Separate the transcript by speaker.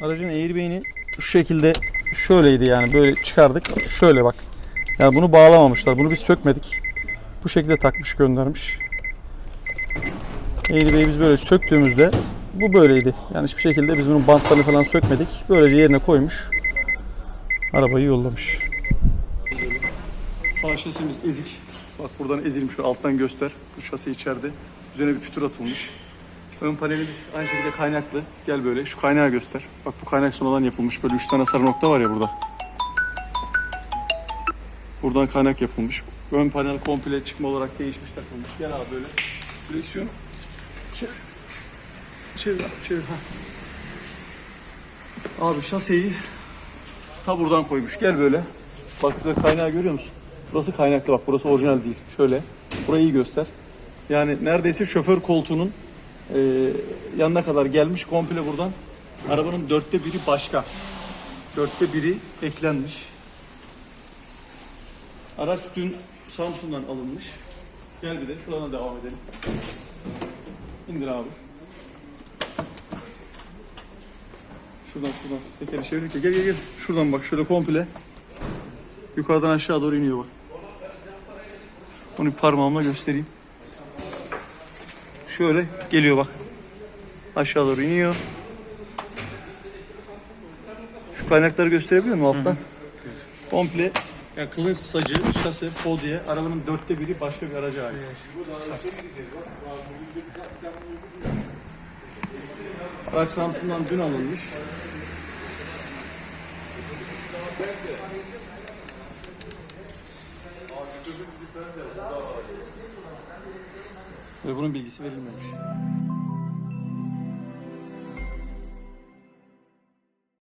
Speaker 1: Aracın airbag'ini şu şekilde şöyleydi yani böyle çıkardık. Şöyle bak. Yani bunu bağlamamışlar. Bunu biz sökmedik. Bu şekilde takmış göndermiş. Airbag'i biz böyle söktüğümüzde bu böyleydi. Yani hiçbir şekilde biz bunun bantlarını falan sökmedik. Böylece yerine koymuş. Arabayı yollamış. Sağ şasimiz ezik. Bak buradan ezilmiş şu alttan göster. Bu şasi içeride. Üzerine bir pütür atılmış. Ön panelimiz aynı şekilde kaynaklı. Gel böyle şu kaynağı göster. Bak bu kaynak sonradan yapılmış. Böyle üç tane sarı nokta var ya burada. Buradan kaynak yapılmış. Ön panel komple çıkma olarak değişmiş takılmış. Gel abi böyle. Direksiyon. Çevir. Çevir abi çevir. Ha. Abi şaseyi ta buradan koymuş. Gel böyle. Bak burada kaynağı görüyor musun? Burası kaynaklı bak. Burası orijinal değil. Şöyle. Burayı iyi göster. Yani neredeyse şoför koltuğunun e, yanına kadar gelmiş komple buradan. Arabanın dörtte biri başka. Dörtte biri eklenmiş. Araç dün Samsun'dan alınmış. Gel bir de şuradan devam edelim. İndir abi. Şuradan şuradan tekeri çevirdik ya. Gel gel gel. Şuradan bak şöyle komple. Yukarıdan aşağı doğru iniyor bak. Onu bir parmağımla göstereyim. Şöyle geliyor bak. Aşağı doğru iniyor. Şu kaynakları gösterebiliyor musun alttan? Komple yani kılınç sacı, şase, podye arabanın dörtte biri başka bir araca ait. Araç Samsun'dan dün alınmış. Ve bunun bilgisi verilmemiş.